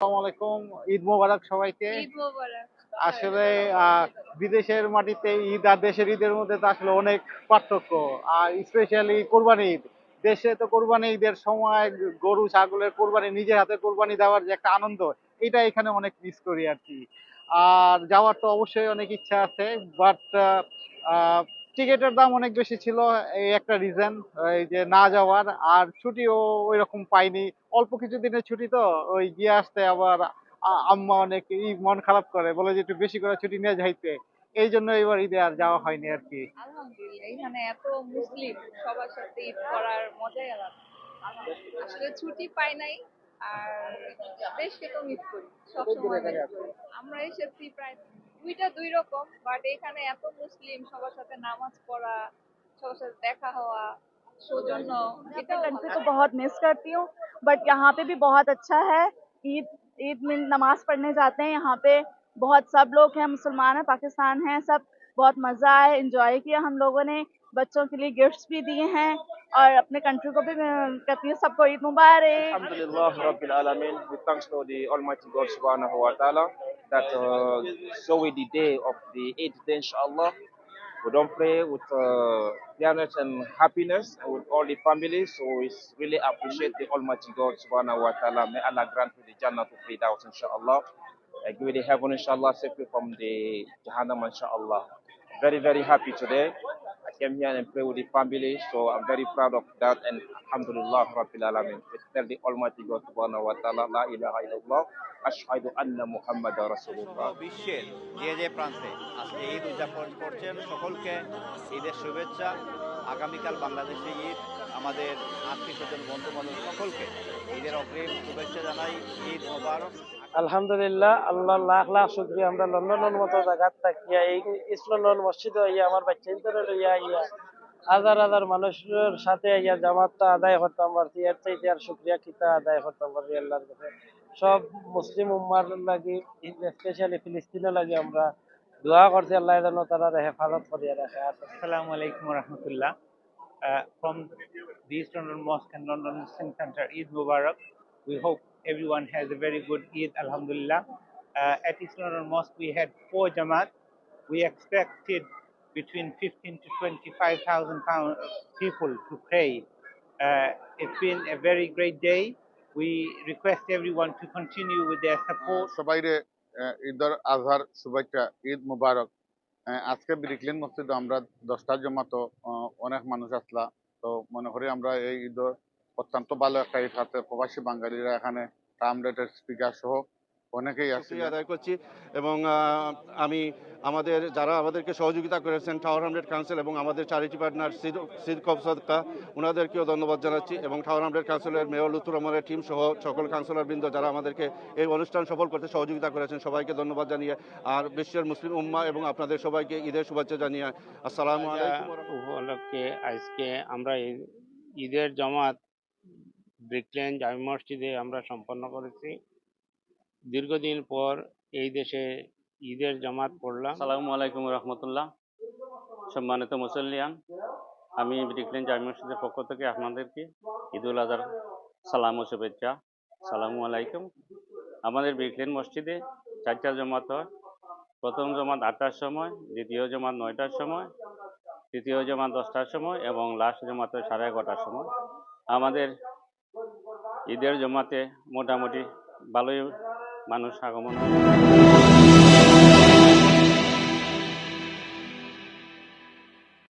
আলাইকুম ঈদ মোবারক সবাইকে। আসলে আহ, বিদেশের মাটিতে ঈদ আর দেশের ঈদের মধ্যে তো আসলে অনেক পার্থক্য। আর স্পেশালি কোরবানি ঈদ। দেশে তো কোরবানি ঈদের সময় গরু ছাগলের কোরবানি নিজের হাতে কোরবানি দেওয়ার যে একটা আনন্দ এটা এখানে অনেক মিস করি আর কি। আর যাওয়ার তো অবশ্যই অনেক ইচ্ছা আছে বাট টিকিটের দাম অনেক বেশি ছিল এই একটা রিজন এই যে না যাওয়ার আর ছুটিও ওই রকম পাইনি। অল্প কিছু দিনের ছুটি তো ওই গিয়ে আসতে আবার আম্মা অনেক ই মন খারাপ করে বলে যে একটু বেশি করে ছুটি নিয়ে যাইতে। এই জন্য এবার ঈদে আর যাওয়া হয়নি আর কি। আলহামদুলিল্লাহ এখানে এত মুসলিম সবার সাথে ঈদ করার মজাই আলাদা। আসলে ছুটি পাই নাই আর দেশকে তো মিস করি সবসময় আমরা এসেছি প্রায় দুইটা দুই রকম বাট এখানে এত মুসলিম সবার সাথে নামাজ পড়া সবার সাথে দেখা হওয়া সৌজন্য मैं এটাও अपने कंट्री ভালো। को बहुत मिस करती हूँ बट यहाँ पे भी बहुत अच्छा है ईद ईद में नमाज पढ़ने जाते हैं यहाँ पे बहुत सब लोग हैं मुसलमान हैं पाकिस्तान हैं सब बहुत मज़ा आया इंजॉय किया हम लोगों ने बच्चों के लिए गिफ्ट्स भी दिए हैं और अपने कंट्री को भी मैं कहती हूँ सबको ईद मुबारक That uh, show we the day of the eighth day, inshallah. We don't pray with uh, and happiness and with all the families. So we really appreciate the Almighty God Subhanahu wa Taala. May Allah grant you the Jannah to feed out, inshallah. Uh, give you the heaven, inshallah, you from the Jahannam, inshallah. Very, very happy today. Came here and pray with the family, so I'm very proud of that. And Alhamdulillah, Rabbil Alamin. We tell the Almighty God Subhanahu wa Taala, La ilaha illallah, Ashhadu anna Muhammad Rasulullah. বিশ্বের যে যে প্রান্তে আজকে ঈদ উদযাপন করছেন সকলকে ঈদের শুভেচ্ছা আগামীকাল বাংলাদেশে ঈদ আমাদের আত্মীয় স্বজন বন্ধু বান্ধব সকলকে ঈদের অগ্রিম শুভেচ্ছা জানাই ঈদ মোবারক আলহামদুলিল্লাহ আল্লাহ লাখ লাখ শুক্রিয়া আমরা লন্ডনের মতো জায়গাত থাকিয়া এই ইস্ট লন্ডন মসজিদে ইয়া আমার বাচ্চা ইন্তরে লইয়া ইয়া হাজার হাজার মানুষের সাথে ইয়া জামাতটা আদায় করতাম পারছি এর চাইতে আর শুক্রিয়া কিতা আদায় করতাম পারছি আল্লাহর কাছে সব মুসলিম উম্মার লাগি স্পেশালি ফিলিস্তিনের লাগি আমরা দোয়া করছি আল্লাহ যেন তারা হেফাজত করিয়া রাখে wa rahmatullah. Uh, from the East London Mosque and London Muslim Center, Eid Mubarak. We hope everyone has a very good Eid, Alhamdulillah. Uh, at East London Mosque, we had four Jamaat. We expected between 15 to 25,000 pound people to pray. Uh, it's been a very great day. We request everyone to continue with their support. সবাইরে আহ, ঈদর আজহার শুভেচ্ছা ঈদ মুবারক আহ, আজকে ব্রিকলিন মসজিদে আমরা দশটার জমাতো আহ, অনেক মানুষ আসলা তো মনে করি আমরা এই ঈদ অত্যন্ত ভালো একটা হাতে প্রবাসী বাঙালিরা এখানে ট্রামলেটের স্পিকার সহ অনেকেই আসছে শুক্রিয়া আদায় করছি এবং আমি আমাদের যারা আমাদেরকে সহযোগিতা করেছেন টাওয়ার হামলেট কাউন্সিল এবং আমাদের চ্যারিটি পার্টনার সিদ সিদ কব সদকা ওনাদেরকেও ধন্যবাদ জানাচ্ছি এবং টাওয়ার হামলেট কাউন্সিলের মেয়র লুতুর রহমানের টিম সহ সকল কাউন্সিলর বৃন্দ যারা আমাদেরকে এই অনুষ্ঠান সফল করতে সহযোগিতা করেছেন সবাইকে ধন্যবাদ জানিয়ে আর বিশ্বের মুসলিম উম্মা এবং আপনাদের সবাইকে ঈদের শুভেচ্ছা জানিয়ে আসসালামু আলাইকুম ওয়া রাহমাতুল্লাহ। উপলক্ষে আজকে আমরা ঈদ- ঈদের জামাত ব্রিকলেন জামি মসজিদে আমরা সম্পন্ন করেছি। দীর্ঘদিন পর এই দেশে ঈদের জামাত পড়লাম। আসসালামু আলাইকুম রহমতুল্লাহ। সম্মানিত মুসল্লিয়ান, আমি ব্রিকলেন জামি মসজিদের পক্ষ থেকে আপনাদেরকে ঈদুল আজহার সালাম ও শুভেচ্ছা। সালামু আলাইকুম। আমাদের ব্রিকলেন মসজিদে চারটা জমাত হয়। প্রথম জমাত আটটার সময়, দ্বিতীয় জমাত নয়টার সময়, তৃতীয় জমাত দশটার সময় এবং লাস্ট জমাত সাড়ে এগারোটার সময়। আমাদের ঈদের জমাতে মোটামুটি ভালোই মানুষ আগমন।